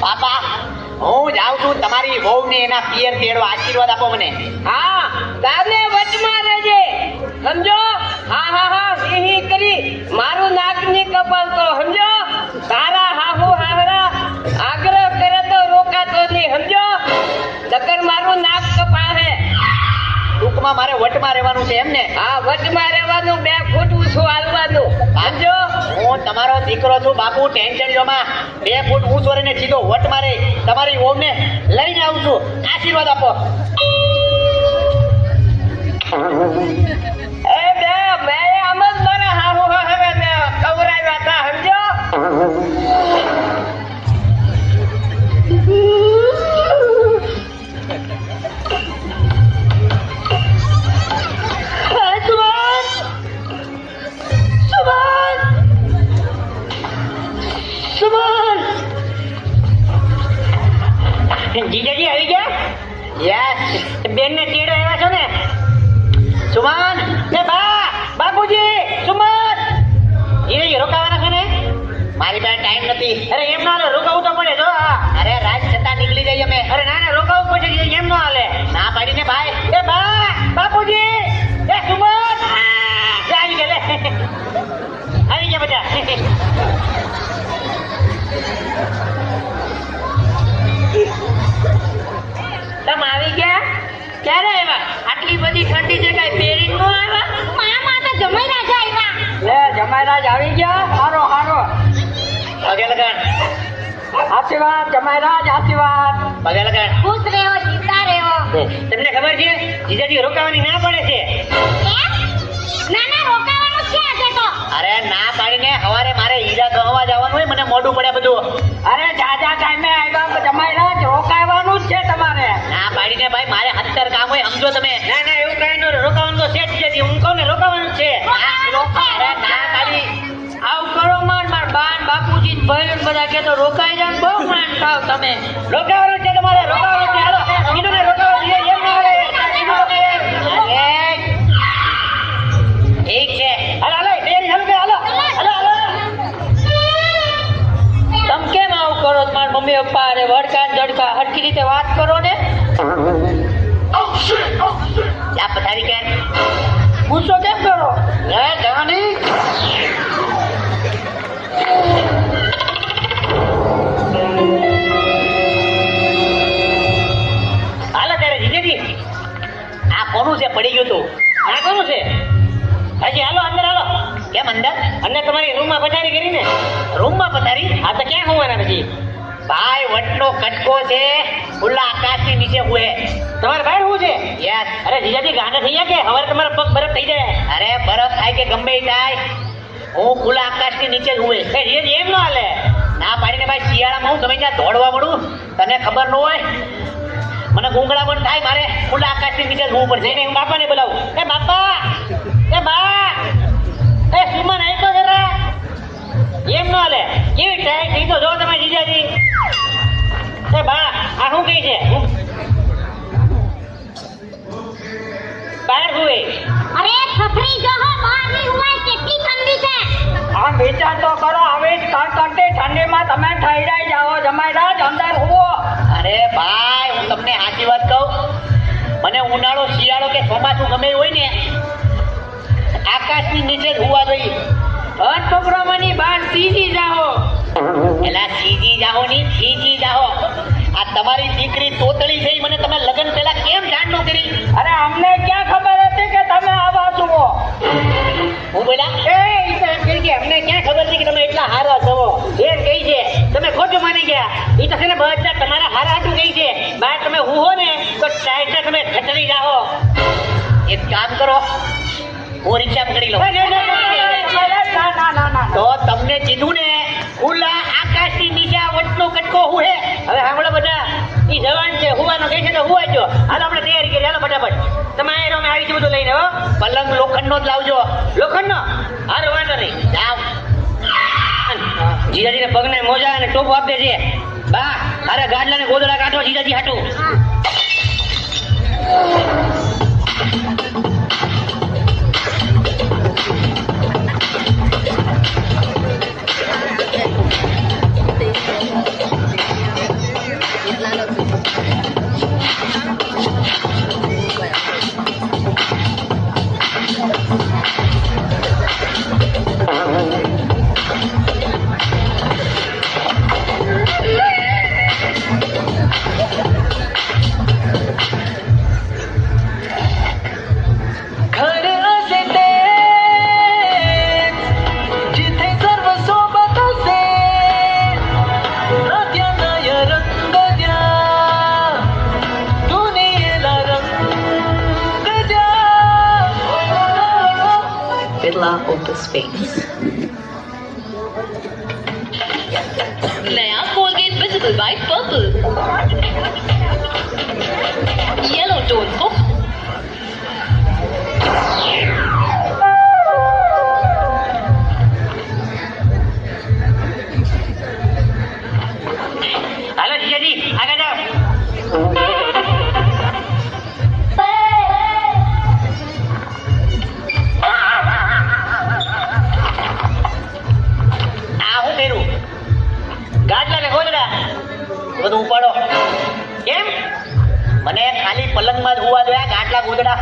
પાપા, હું જાઉં છું. તમારી વહુ ને એના પિયર તેડવા આશીર્વાદ આપો મને. હા, તારે વચમાં રહેજે. સમજો? હા હા હા, હી કરી. મારું નાકની કપાલ તો, સમજો? તારા હાહુ ટૂંકમાં મારે વટમાં રહેવાનું છે એમ ને હા વચમાં રહેવાનું બે ફૂટ ઊંચું હાલવાનું. સમજો? હું તમારો દીકરો છું બાપુ ટેન્શન જોમાં બે ફૂટ ઊંચો રહીને સીધો વટ મારે તમારી વહુ ને લઈને આવું છું. આશીર્વાદ આપો. એ બે મેં આમ જ હા હા હાહરાને કવરાવ્યા હતા સમજો? ઠંડી છે કઈ પહેરી ન આવ્યા મામા તો જમાઈ રાજા આવ્યા લે જમાઈરાજ આવી ગયા? હારો હારો. પગે લગાડ આશીર્વાદ જમાઈરાજ આશીર્વાદ. પગે લગાડ ખુશ રહ્યો જીવતા રહ્યો તમને ખબર છે જીજાજી રોકાવાની ના પડે છે? ના ના રોકાવાનું છે આજે તો. અરે ના પાડીને હવારે મારે હીરા ગવા જવાનું હોય મને મોઢું પડે બધું. અરે જાજા ટાઈમે હોય સમજો તમે ના ના એવું કઈ ન રોકાવાનું તો છે જ છે હું કહું ને રોકાવાનું છે. આવું કરો માર માર બાન બાપુજી ભાઈ બધા કે તો રોકાઈ જાવ બહુ માન ખાવ તમે. રોકાવાનું છે તમારે રોકાવાનું છે. હાલો કીધું ને રોકાવાનું છે. એમ ના આવે કીધું ને. અરે ઠીક છે. હાલો હાલો તૈયારી ચાલુ હાલો હાલો હાલો તમે કેમ આવું કરો? મારા મમ્મી પપ્પા અરે વડકા જડકા હરખી રીતે વાત કરો ને? જા પથારી ગુસ્સો કેમ કરો? લે જવાની? હાલો ત્યારે જીજેજી આ કોનું છે? પડી ગયું તું. આ કોનું છે? હજી હાલો અંદર હાલો. કેમ અંદર? અને તમારી રૂમમાં પથારી કરીને રૂમમાં પથારી? આ તો ક્યાં હોવાના પછી? ભાઈ વટનો કટકો છે. ખુલ્લા આકાશની નીચે હુએ. તમારે ભાઈ યસ અરે જીજાજી ગાંડા થઈ ગયા કે? હવે તમારા પગ બરફ થઈ જાય. અરે બરફ થાય કે ગમે થાય. હું ખુલ્લા આકાશની નીચે જુએ એ જીજાજી એમ ન હાલે. ના પાડીને ભાઈ શિયાળામાં હું ગમે ત્યાં દોડવા મળું તને ખબર ન હોય? મને ગુંગળા પણ થાય મારે ખુલ્લા આકાશની નીચે જવું પડશે. હું બાપાને બોલાવું. એ બાપા! એ બા! એ સુમન તો જરા. એમ ન હાલે. કેવી ટાઈટ થઈ તો જો તમે જીજાજી એ બા આ શું કહી છે? હું- હુએ અરે છપરી જો હો બહારની કેટલી ઠંડી છે. આ વિચાર તો કરો આવી જ કડકડતી ઠંડીમાં તમે ઠંડાઈ જાઓ જમાઈરાજ અંદર હુઓ. અરે ભાઈ હું તમને સાચી વાત કહું. મને ઉનાળો શિયાળો કે ચોમાસું ગમે હોય ને આકાશની નીચે જ હોવા જોઈએ. હર છોકરામાંની બહાર સીજી જાઓ. એલા સીજી જાઓ ની સીજી જાહો આ તમારી દીકરી તોતળી છે મને તમે લગ્ન પહેલા કેમ જાણ ન કરી અરે અમને ક્યાં ખબર હતી કે તમે આવા છો હું બોલા એ કહી કે અમને ક્યાં ખબર હતી કે તમે એટલા હારા છો એમ કહી છે તમે ખોટું માની ગયા એ તો છે ને બધા તમારા હારા હાટું કહી છે બહાર તમે હુહો ને તો ટાઈટ તમે ખચડી જાઓ એક કામ કરો હું રિક્ષા કરી લો ના ના ના ના તો તમને કીધું ને ખુલ્લા આકાશની નીચે આ વટનો કટકો હુએ હવે સાંભળો બધા ઈ જવાન છે હુવાનો કહે છે તો હુવાય જો હાલ આપણે તૈયારી કરી હાલો ફટાફટ. તમે રહો, અમે આવી બધું લઈને હો. પલંગ લોખંડનો જ લાવજો. લોખંડનો? હારો વાંધો નહીં. જાવ જીજાજીને પગને મોજા અને ટોપ આપે છે બા અરે ગાડલાને ગોદડા કાઢો જીજાજી હાટું. Open space. ગાટલા ને ગોદડા. બધું ઉપાડો. કેમ? મને ખાલી પલંગમાં જ હોવા જોયા ગાટલા ગોદડા.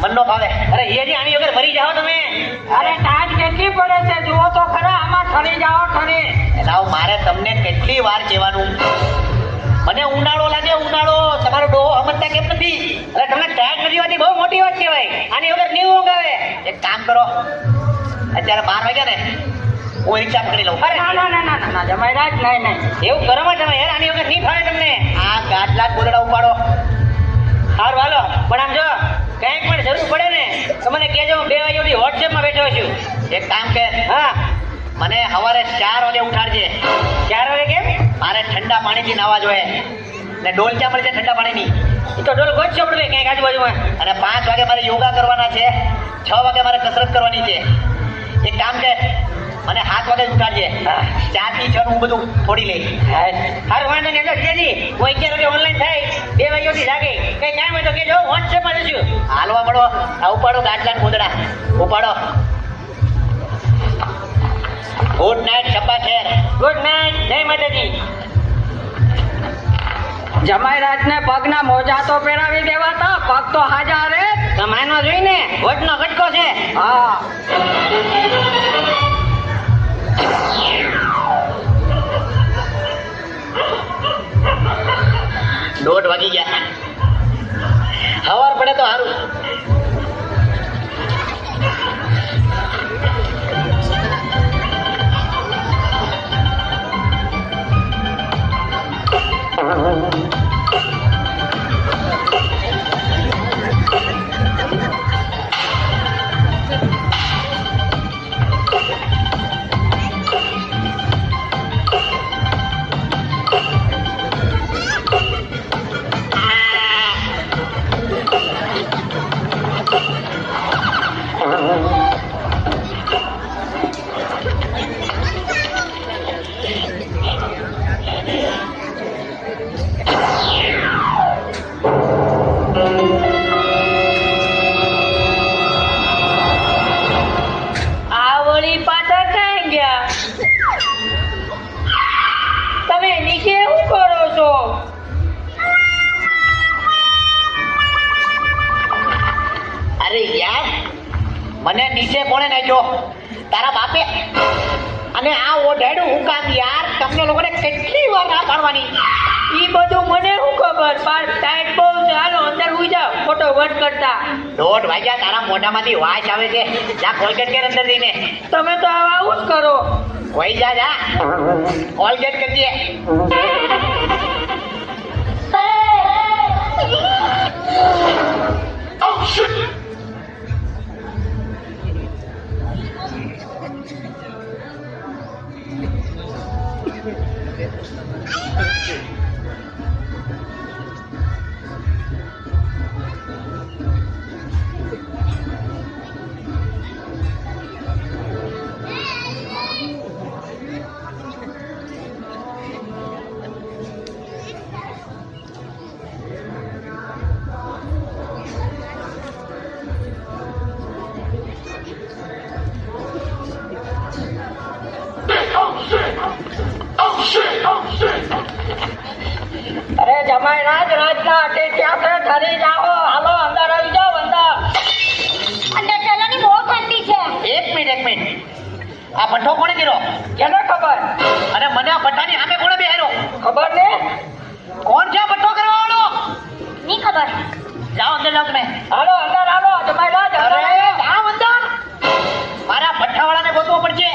મન નો ભાવે. અરે હિયાજી આની વગર મરી જાઓ તમે. અરે તાજ કેટલી પડે છે? જુઓ તો ખરા આમાં ઠરી જાઓ ઠરી એલાવ મારે તમને કેટલી વાર કહેવાનું. મને ઉનાળો લાગે ઉનાળો. તમારો ડોહો સમજતા કેમ નથી? અરે તમને ટાયર નથી વાતી બહુ મોટી વાત કહેવાય. આની વગર નહીં ઊંઘ આવે. એક કામ કરો. અત્યારે બાર વાગ્યા ને. હું રિક્ષા પકડી લઉં. અરે ના ના ના ના ના ના જમાઈરાજ નહીં નહીં. એવું કરો માં તમે યાર આની વગર નહીં ફાવે તમને. આ ગાટલા બોલડા ઉપાડો. હાર વાલો પણ આમ જો કંઈક પણ જરૂર પડે ને તો મને કહેજો હું બે વાગ્યા સુધી વોટ્સએપમાં બેઠો છું. એક કામ કર. હા. મને સવારે ચાર વાગે ઉઠાડજે. ચાર વાગે કેમ? મારે ઠંડા પાણીથી નાવા જોઈએ. ને ડોલ ક્યાં મળશે ઠંડા પાણીની? એ તો ડોલ ગોત પડે ક્યાંક આજુબાજુમાં અને પાંચ વાગે મારે યોગા કરવાના છે. છ વાગે મારે કસરત કરવાની છે. એક કામ કર. મને હાથ વગર ઉઠાડજે ચારથી છ હું બધું થોડી લઈ હર વાંધો ને અંદર જેજી હું અગિયાર વાગે ઓનલાઈન થાય બે વાગ્યાથી લાગે. કઈ કામ હોય તો કેજો વોટ્સએપમાં જશું હાલવા પડો. આ ઉપાડો ગાટલા ને ઉપાડો. ગુડ નાઇટ છપ્પા ખેર ગુડ નાઇટ જય માતાજી. જમાઈરાજ ને પગના મોજા તો પહેરાવી દેવાતા પગ તો હાજા રે. તમારનો જોઈને વટનો કટકો છે. હા. દોઢ વાગી ગયા. હવાર પડે તો સારું આ મને નીચે કોણે નાખ્યો? તારા બાપે? અને આ ઓઢાડ્યું હું કામ યાર તમને લોકોને કેટલી વાર ના પાડવાની. ઈ બધું મને શું ખબર? પણ ટાઈટ બહુ છે હાલો અંદર ઉઈ જાઓ. ફોટો વટ કરતા. દોઢ વાગ્યા તારા મોઢામાંથી વાસ આવે છે. જા કોલગેટ કર અંદર જઈને. તમે તો આવા આવું જ કરો. કોઈ જા જા. કોલગેટ કરજે અરે રાજ રાજના અટે ક્યાં છે જાઓ. હાલો અંદર આવી જાઓ અંદર. અંદર ચલો ની બહુ ઠંડી છે. એક મિનિટ એક મિનિટ. આ ભઠ્ઠો કોણે કર્યો? કેને ખબર? અને મને આ ભઠ્ઠાની સામે કોણે બેહાર્યો ખબર ને? કોણ છે ભઠ્ઠો કરવા વાળો ની ખબર. જાઓ અંદર જાઓ તમે. હાલો અંદર હાલો તમારી રાજ અરે. જાઓ અંદર. મારા ભઠ્ઠાવાળાને ગોતવો પડશે.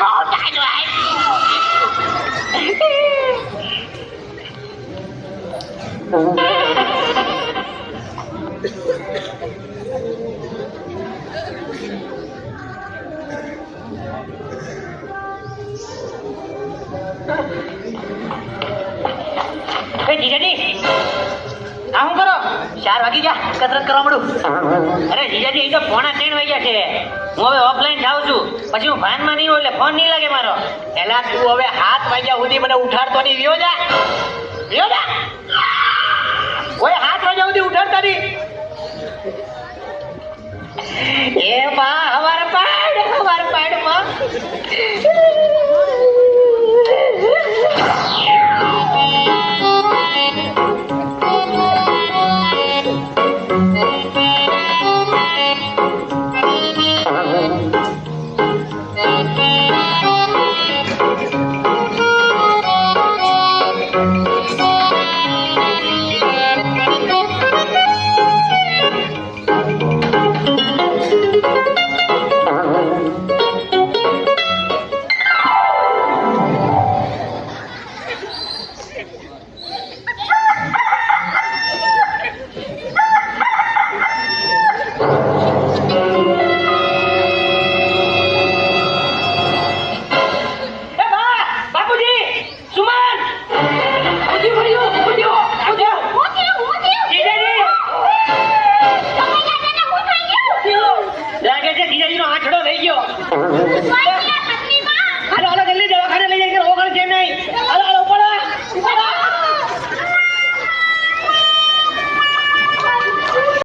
bỏ chạy lại cái gì đi. શું કરો. ચાર વાગી ગયા. કસરત કરવા મળું અરે જીજાજી એ તો પોણા ત્રણ વાગ્યા છે. હું હવે ઓફલાઈન જાઉં છું. પછી હું ભાનમાં નહીં હોય એટલે ફોન નહીં લાગે મારો. એલા તું હવે હાથ વાગ્યા સુધી મને ઉઠાડતો નહીં. વિયો જા. વિયો જા. કોઈ સાત વાગ્યા સુધી ઉઠાડતા નહીં. એ પા, હવાર પાડ